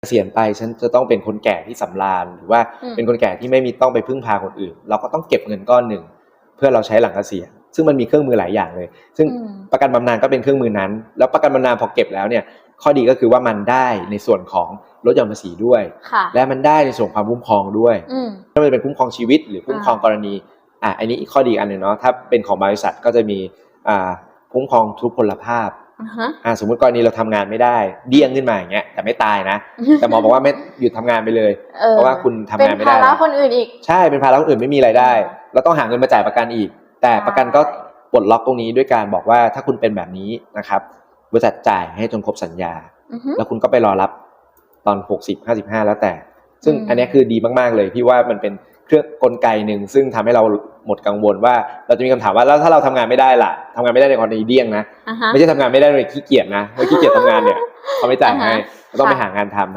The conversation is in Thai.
เกษียณไปฉันจะต้องเป็นคนแก่ที่สำราญหรือว่าอืมเป็นคนแก่ที่ไม่มีต้องไปพึ่งพาคนอื่น เราก็ต้องเก็บเงินก้อนหนึ่ง เพื่อเราใช้หลังเกษียณซึ่งมันมีเครื่องมือหลายอย่างเลย ซึ่งอืมประกันบำนาญก็เป็นเครื่องมือนั้น แล้วประกันบำนาญพอเก็บแล้วเนี่ยข้อดีก็คือว่ามันได้ในส่วนของลดหย่อนภาษีด้วยค่ะและมันได้ในส่วนของความคุ้มครองด้วยอืมไม่ว่าจะเป็นคุ้มครองชีวิตหรือคุ้มครองกรณีอะอันนี้อีกข้อดีอันหนึ่งเนาะถ้าเป็นของบริษัทก็จะมีอ่าคุ้มครองทุกพลภาพ อ่าฮะอ่าสมมติกรณีเราทำงานไม่ได้ เดี้ยงขึ้นมาอย่างเงี้ยแต่ไม่ตายนะ แต่หมอบอกว่าไม่หยุดทำงานไปเลยออเพราะว่าคุณทำงานไม่ได้เป็นภาระคนอื่นอีกใช่เป็นภาระคนอื่นไม่มีรายได้ เราต้องหาเงินมาจ่ายประกันอีก แต่ประกันก็ปลดล็อกตรงนี้ด้วยการบอกว่าถ้าคุณเป็นแบบนี้นะครับบริษัทจ่ายให้จนครบสัญญาอือฮึแล้วคุณก็ไปรอรับตอน60 55แล้วแต่ ซึ่งอืมอันเนี้ยคือดีมากๆเลยพี่ว่ามันเป็น เครื่องกลไกหนึ่งซึ่งทำให้เราหมดกังวลว่า เราจะมีคำถามว่าแล้วถ้าเราทำงานไม่ได้ล่ะทำงานไม่ได้ในกรณีเดี้ยงนะอ่าฮะไม่ใช่ทำงานไม่ได้โดยขี้เกียจนะเพราะขี้เกียจทำงานเนี่ยเขาไม่จ่ายให้อ่าฮะเราต้องไปค่ะหางานทำถ้า